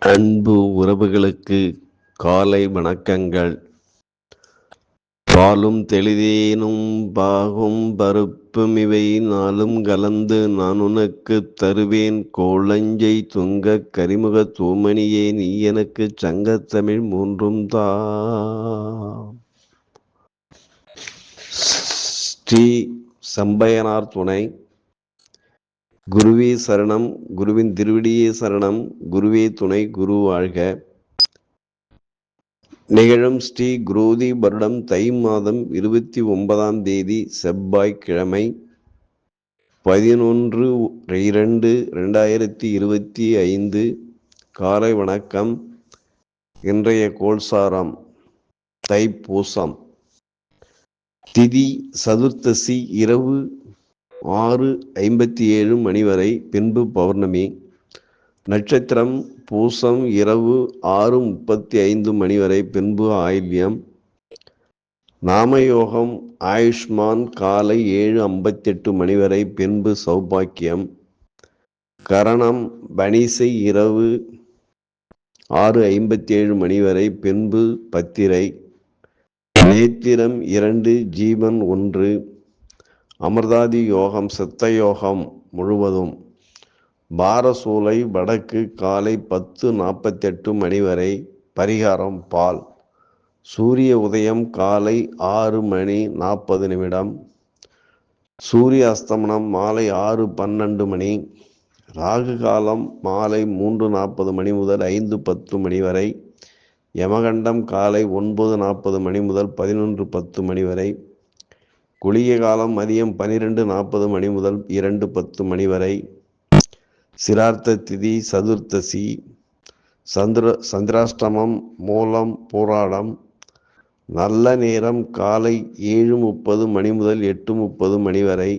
அன்பு உறவுகளுக்கு காலை வணக்கங்கள். பாலும் தெளிதேனும் பாகும் பருப்பும் இவை நாளும் கலந்து நான் உனக்குத் தருவேன். கோளஞ்சை துங்கக் கரிமுகத் தூமணியே நீ எனக்கு சங்கத்தமிழ் மூன்றும் தா. ஸ்ரீ சம்பயனார் துணை. குருவே சரணம் குருவின் திருவிடியே சரணம் குருவே துணை குரு வாழ்க. நிகழும் ஸ்ரீ குரோதி வருடம் தை மாதம் இருபத்தி ஒன்பதாம் தேதி செவ்வாய்க்கிழமை பதினொன்று இரண்டு ரெண்டாயிரத்தி இருபத்தி ஐந்து. காலை வணக்கம். இன்றைய கோல்சாரம் தைப்பூசம் திதி சதுர்த்தசி இரவு ஆறு ஐம்பத்தி ஏழு மணி வரை பின்பு பௌர்ணமி. நட்சத்திரம் பூசம் இரவு ஆறு முப்பத்தி ஐந்து மணி வரை பின்பு ஆயில்யம். நாமயோகம் ஆயுஷ்மான் காலை ஏழு ஐம்பத்தெட்டு மணி வரை பின்பு சௌபாக்கியம். கரணம் பனிசை இரவு ஆறு ஐம்பத்தி ஏழு மணி வரை பின்பு பத்திரை. நேத்திரம் இரண்டு ஜீவன் ஒன்று. அமிர்தாதி யோகம் சித்த யோகம் முழுவதும் பாரசூலை வடக்கு காலை பத்து நாற்பத்தெட்டு மணி வரை பரிகாரம் பால். சூரிய உதயம் காலை ஆறு மணி நாற்பது நிமிடம். சூரிய அஸ்தமனம் மாலை ஆறு பன்னெண்டு மணி. ராகு காலம் மாலை மூன்று நாற்பது மணி முதல் ஐந்து பத்து மணி வரை. யமகண்டம் காலை ஒன்பது நாற்பது மணி முதல் பதினொன்று பத்து மணி வரை. குளிய காலம் மதியம் பனிரெண்டு நாற்பது மணி முதல் இரண்டு பத்து மணி வரை. சிரார்த்த திதி சதுர்த்தசி சந்திர சந்திராஷ்டமம் மூலம் போராடம். நல்ல நேரம் காலை ஏழு முப்பது மணி முதல் எட்டு முப்பது மணி வரை.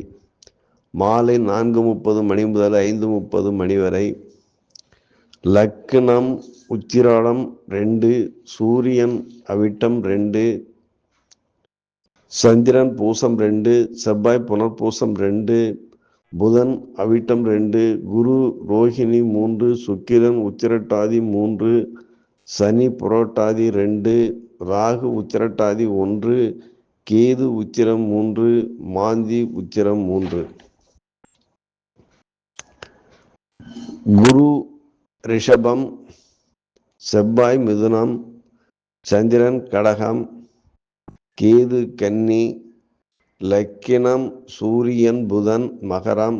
மாலை நான்கு முப்பது மணி முதல் ஐந்து முப்பது மணி வரை. லக்னம் உச்சிராடம் ரெண்டு சூரியன் அவிட்டம் ரெண்டு சந்திரன் பூசம் ரெண்டு செவ்வாய் புனர்பூசம் ரெண்டு புதன் அவிட்டம் ரெண்டு குரு ரோஹிணி மூன்று சுக்கிரன் உத்திரட்டாதி மூன்று சனி புரோட்டாதி ரெண்டு ராகு உத்திரட்டாதி ஒன்று கேது உத்திரம் மூன்று மாந்தி உத்திரம் மூன்று. குரு ரிஷபம் செவ்வாய் மிதுனம் சந்திரன் கடகம் கேது கன்னி லக்கினம் சூரியன் புதன் மகரம்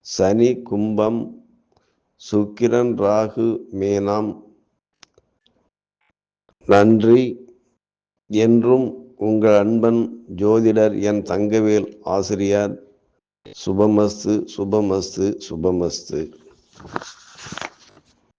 சனி கும்பம் சுக்கிரன் ராகு மேனம். நன்றி. என்றும் உங்கள் அன்பன் ஜோதிடர் என் தங்கவேல் ஆசிரியர். சுபமஸ்து சுபமஸ்து சுபமஸ்து.